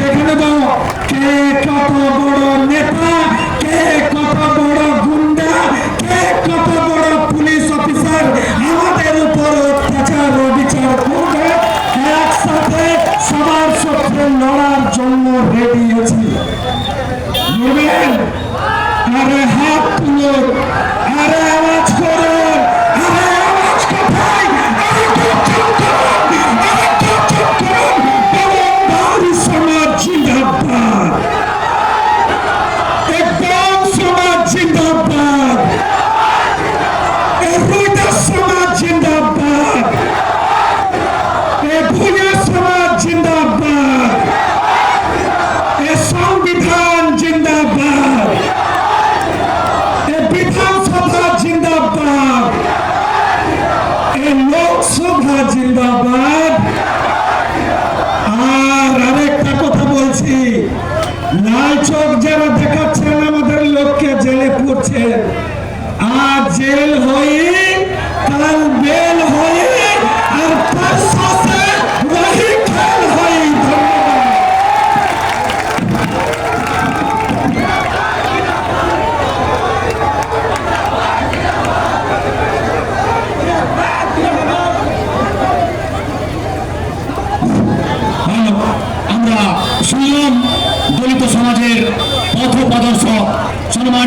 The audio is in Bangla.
দেখে নেব কে কত বড় নেতা, কে কত বড় গুন্ডা, কে কত বড় পুলিশ অফিসার? আমাদের উপর অত্যাচার ও বিচার করবে। একসাথে সবার সত্য লড়ার জন্য রেডি আছি। লাল চোখ যারা দেখাচ্ছেন আমাদের লোককে জেলে পড়ছেন আর জেল হয়ে, কাল বেল হয়ে, আর তার প্রকৃত সমাজের পথ প্রদর্শক সম্মান